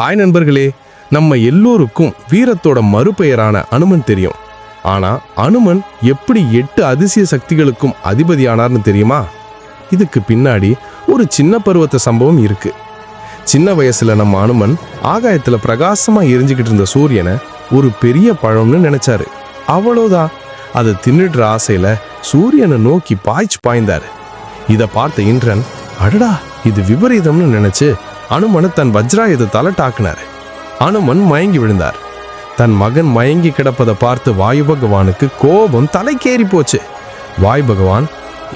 Hi நண்பர்களே நம்ம எல்லோருக்கும் வீரத்தோட மறுபெயரான அனுமன் தெரியும். ஆனா அனுமன் எப்படி எட்டு அதிசய சக்திகளுக்கும் அதிபதியானார்னு தெரியுமா? இதுக்கு பின்னாடி ஒரு சின்ன பருவத்த சம்பவம் இருக்கு. சின்ன வயசுல நம்ம அனுமன் ஆகாயத்துல பிரகாசமா எரிஞ்சுக்கிட்டு இருந்த சூரியனை ஒரு பெரிய பழம்னு நினைச்சாரு. அவ்வளோதான் அதை தின்னுடுற ஆசையில சூரியனை நோக்கி பாய்ச்சி பாய்ந்தாரு. இதை பார்த்த இந்திரன் அடடா இது விபரீதம்னு நினைச்சு அனுமனை தன் வஜ்ராயுதத்தால டாக்குனார் அனுமன் மயங்கி விழுந்தார். தன் மகன் மயங்கி கிடப்பதை பார்த்து வாயு பகவானுக்கு கோபம் தலைக்கேறி போச்சு. வாயு பகவான்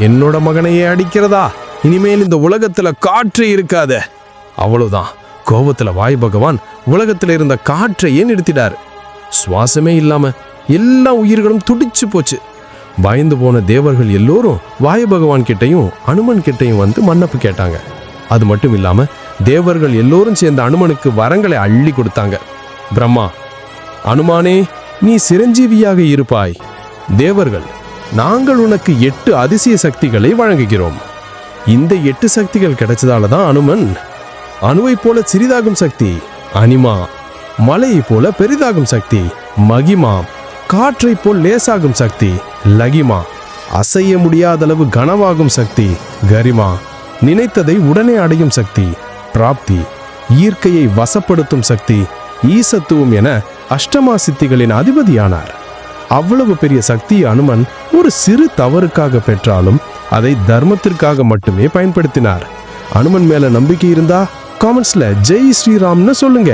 என்னோட மகனையே அடிக்கிறதா? இனிமேல் இந்த உலகத்துல காற்று இருக்காத. அவ்வளவுதான். கோபத்துல வாயு பகவான் உலகத்துல இருந்த காற்றையே நிறுத்திட்டாரு. சுவாசமே இல்லாம எல்லா உயிர்களும் துடிச்சு போச்சு. பயந்து போன தேவர்கள் எல்லோரும் வாயு பகவான் கிட்டையும் அனுமன் கிட்டையும் வந்து மன்னப்பு கேட்டாங்க. அது மட்டும் இல்லாமல் தேவர்கள் எல்லோரும் சேர்ந்த அனுமனுக்கு வரங்களை அள்ளி கொடுத்தாங்க. பிரம்மா அனுமானே நீ சிரஞ்சீவியாக இருப்பாய். தேவர்கள் நாங்கள் உனக்கு எட்டு அதிசய சக்திகளை வழங்குகிறோம். இந்த எட்டு சக்திகள் கிடைச்சதால தான் அனுமன் அணுவைப் போல சிறிதாகும் சக்தி அனிமா மலையைப் போல பெரிதாகும் சக்தி மகிமா காற்றைப் போல் லேசாகும் சக்தி லகிமா அசைய முடியாதளவு கனவாகும் சக்தி கரிமா நினைத்ததை உடனே அடையும் சக்தி பிராப்தி ஈர்க்கையை வசப்படுத்தும் சக்தி ஈசத்துவம் என அஷ்டமா சித்திகளின் அதிபதியானார். அவ்வளவு பெரிய சக்தி அனுமன் ஒரு சிறு தவறுக்காக பெற்றாலும் அதை தர்மத்திற்காக மட்டுமே பயன்படுத்தினார். அனுமன் மேல நம்பிக்கை இருந்தா காமெண்ட்ஸ்ல ஜெய் ஸ்ரீராம்னு சொல்லுங்க.